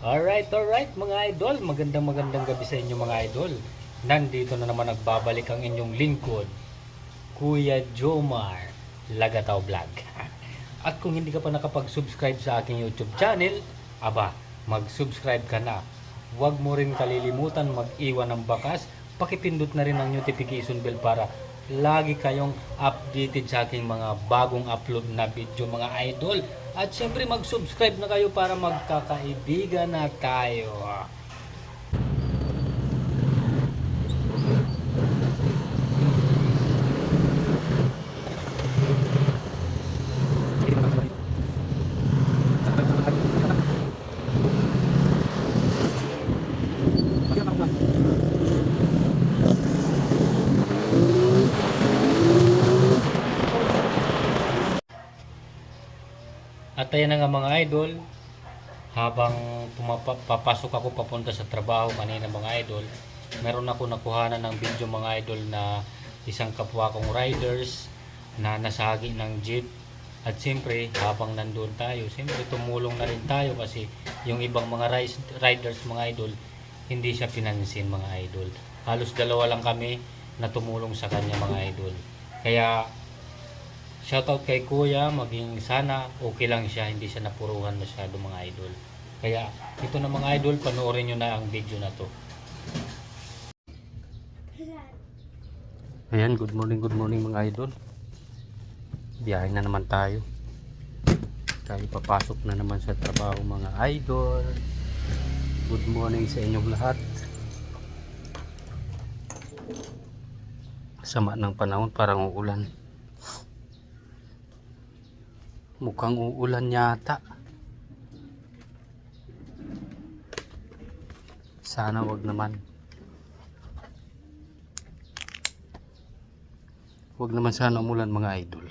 Alright, alright mga idol. Magandang magandang gabi sa inyo mga idol. Nandito na naman nagbabalik ang inyong lingkod, Kuya Jomar Lagataw Vlog. At kung hindi ka pa nakapag-subscribe sa aking YouTube channel, aba, mag-subscribe ka na. Huwag mo rin kalilimutan mag-iwan ng bakas. Pakipindot na rin ang notification bell para lagi kayong updated sa aking mga bagong upload na video mga idol. At syempre mag-subscribe na kayo para magkakaibigan na tayo. At ayan na nga mga idol, habang papasok ako papunta sa trabaho kanina mga idol, meron ako nakuhanan ng video mga idol na isang kapwa kong riders na nasagi ng jeep. At siyempre, habang nandun tayo, siyempre tumulong na rin tayo kasi yung ibang mga riders mga idol, hindi siya pinansin mga idol. Halos dalawa lang kami na tumulong sa kanya mga idol. Kaya Shoutout kay Kuya, maging sana okay lang siya, hindi siya napuruhan masyado mga idol. Kaya ito na mga idol, panoorin nyo na ang video na to. Ayan, good morning, good morning mga idol. Biyahe na naman tayo. Tayo papasok na naman sa trabaho mga idol. Good morning sa inyong lahat. Sama ng panahon, parang uulan. Mukhang uulan yata. Sana wag naman. Wag naman sana umulan mga idol.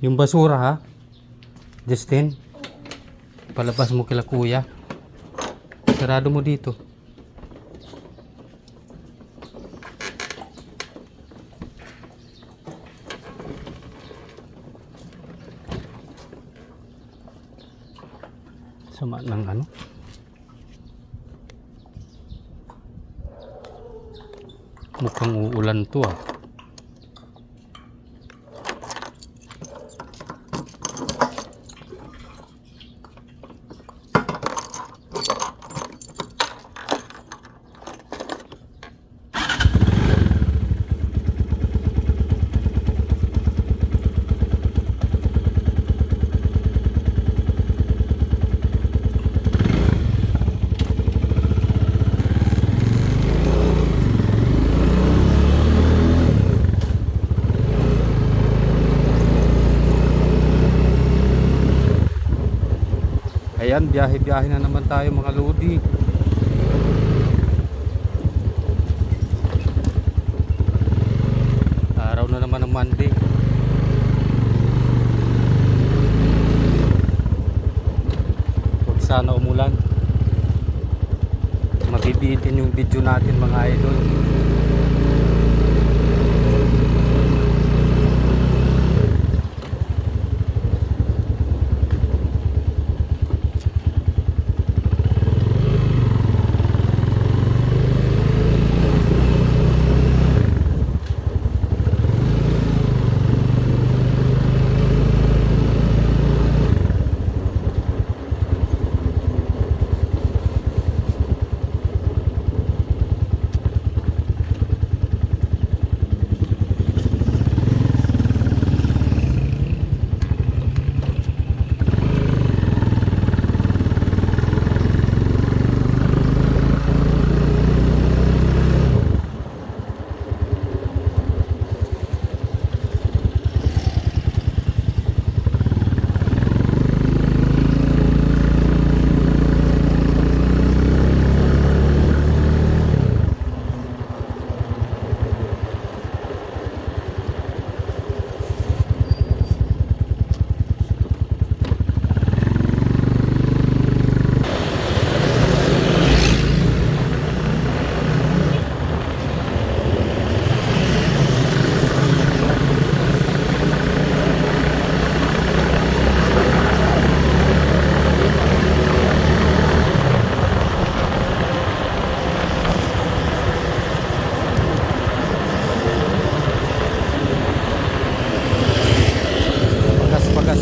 Yung basura ha? Justin? Palabas mo kila kuya. Sarado mo dito. Sama ng ano? Mukhang uulan to ah. Ayan, biyahe-biyahe na naman tayo mga lodi. Araw na naman ng Monday. Huwag sana umulan. Mabibitin yung video natin mga idol.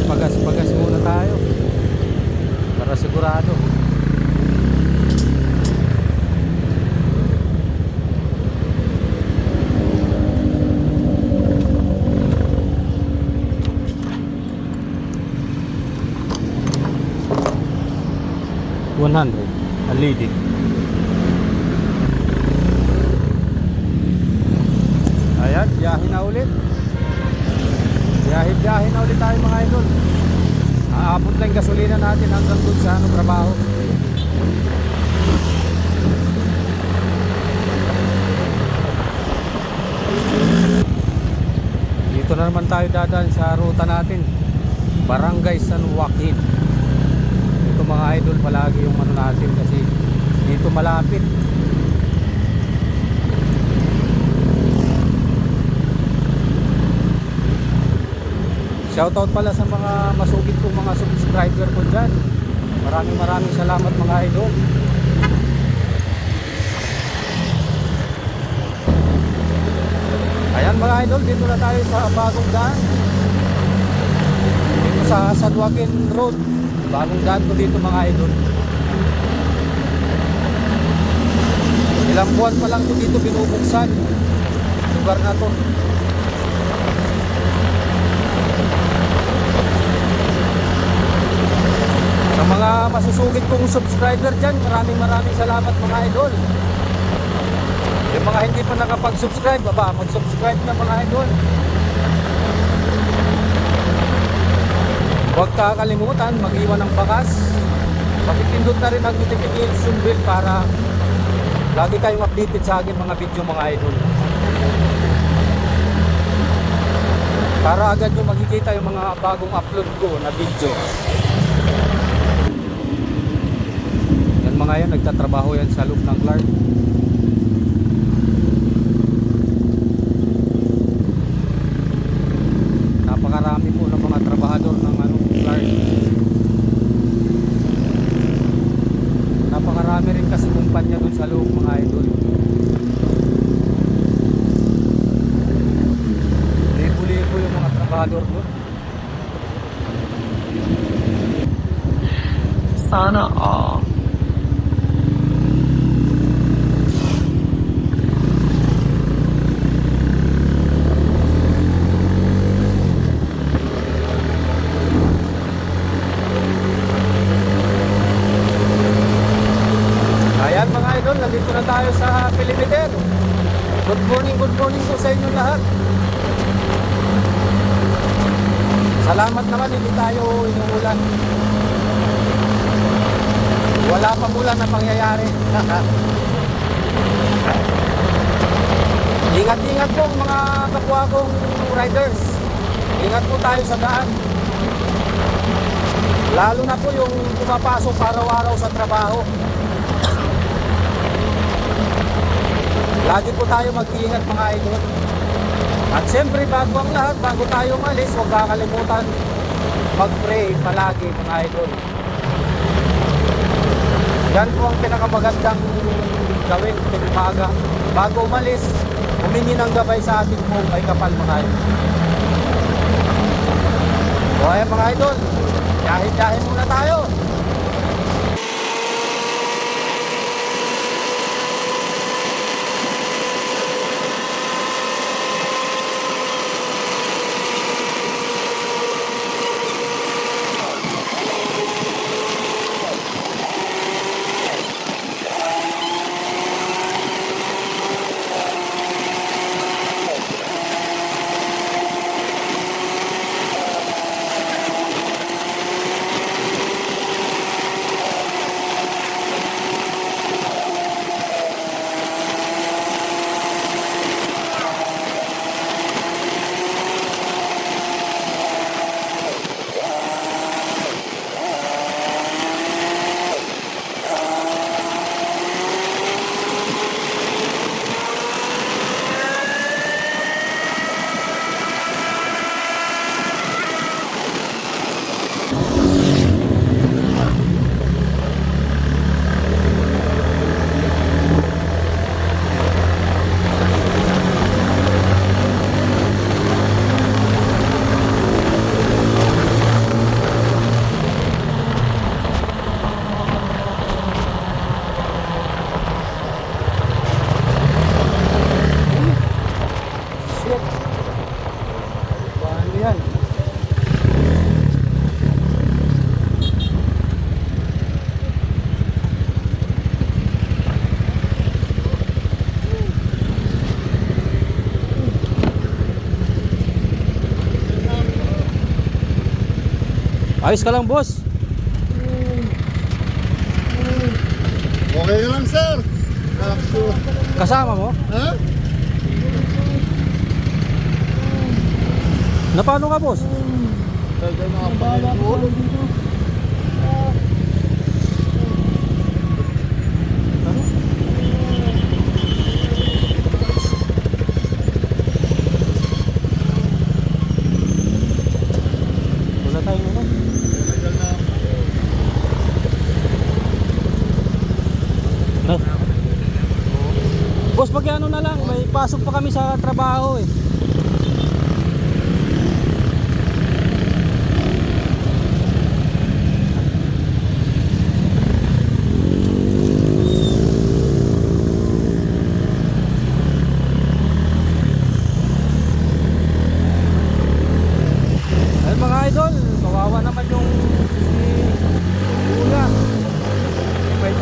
pagas-pagas muna tayo para sigurado One hundred, a lady. Ayan, biyahe na ulit. Biyahe-biyahe na ulit tayo mga idol. Aabot lang gasolina natin hanggang dun sa ano, trabaho. Dito na naman tayo dadaan sa ruta natin. Barangay San Joaquin. Ito mga idol palagi yung ano natin kasi dito malapit. Shoutout pala sa mga masugid kong mga subscriber ko dyan. Maraming maraming salamat mga idol. Ayan mga idol, dito na tayo sa bagong daan. Dito sa San Joaquin Road. Bagong daan ko dito mga idol. Ilang buwan pa lang ko dito binubuksan. Lugar na to. Sa mga masusugid kong subscriber dyan, maraming maraming salamat mga idol. Yung mga hindi pa nakapag-subscribe, baba, mag-subscribe na mga idol. Huwag kakalimutan, mag-iwan ng bakas. Pakipindot na rin ang notification bell para lagi kayong updated sa akin mga video mga idol. Para agad nyo makikita yung mga bagong upload ko na video. Mga nagtatrabaho yan sa loop ng Clark. Napakarami po ng mga trabahador ng ano, Clark. Napakarami rin kasi kumpanya dun sa loob mga idol. Libo-libo yung mga trabahador dun. Sana all. Ayan mga idol, nandito na tayo sa Pilipiter. Good morning, good morning po sa inyo lahat. Salamat naman, hindi tayo inuulan. Wala pang ulan na pangyayari. Ingat-ingat po mga kapwa kong riders. Ingat po tayo sa daan. Lalo na po yung pumapasok araw-araw sa trabaho. Lagi po tayo mag-iingat mga idol. At siyempre bago ang lahat, bago tayo umalis, huwag kakalimutan mag-pray palagi mga idol. Yan po ang pinakamagandang gawin tuwing umaga. Bago umalis, humingi ng gabay sa ating po may kapal mga idol. O ayan mga idol, dahil-dahil muna tayo. Ayos ka lang, boss. Okay lang, sir. Akso. Kasama mo? Ha? Na paano ka, boss? Tagal na ang panginoon. Wala tayong ano. Tagal na. No. Pag ano na lang, may pasok pa kami sa trabaho eh.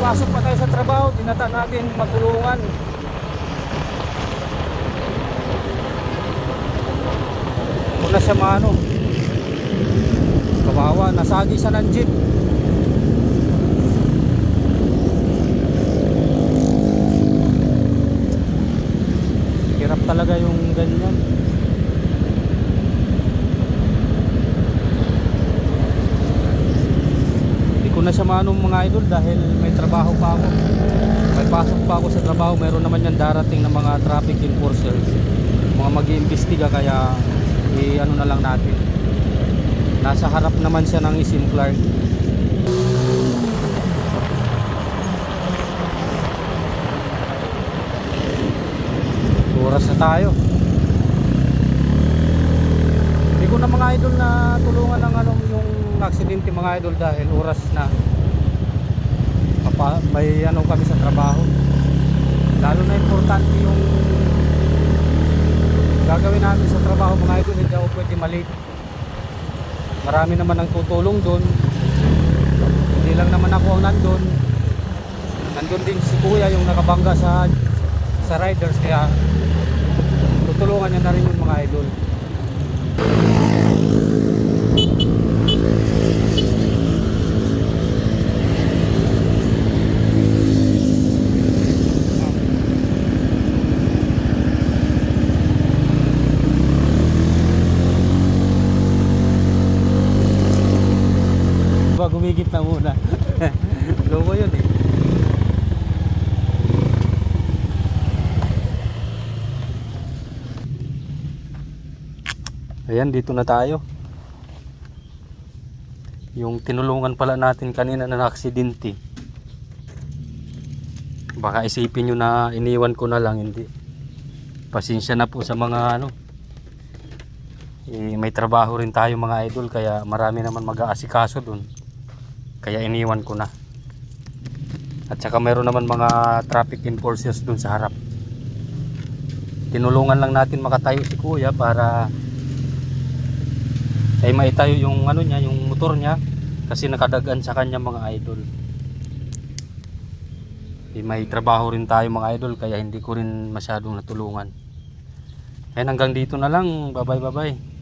Pasok pa tayo sa trabaho, tinata natin matulungan. Wala siya maano. Kawawa, nasagi sa ng jeep. Hirap talaga yung ganyan. Hindi ko na siya maanong mga idol dahil may trabaho pa ako. May pasok pa ako sa trabaho. Meron naman yan darating na mga traffic enforcers. Mga mag-iimbestiga kaya i-ano na lang natin. Nasa harap naman siya ng Isim Clark. Oras na tayo. Hindi ko na mga idol na tulungan ng ano yung aksidente mga idol dahil oras na. Papa, may ano kami sa trabaho. Lalo na importante yung gagawin namin sa trabaho mga idol, hindi ako pwede malate. Marami naman ang tutulong doon. Hindi lang naman ako ang nandun. Nandun din si kuya yung nakabangga sa sa riders kaya tutulungan niya na rin yung mga idol. Gumigit na muna. Loko yun eh. Ayan, dito na tayo. Yung tinulungan pala natin kanina na aksidente. Baka isipin nyo na iniwan ko na lang, hindi. Pasensya na po sa mga ano. Eh, may trabaho rin tayo mga idol kaya marami naman mag-aasikaso dun. Kaya iniwan ko na. At saka meron naman mga traffic enforcers dun sa harap. Tinulungan lang natin makatayo si kuya para ay maitayo yung ano niya, yung motor niya kasi nakadagan sa kanya mga idol. Eh, may trabaho rin tayo mga idol kaya hindi ko rin masyadong natulungan. Ayan hanggang dito na lang. Bye bye bye.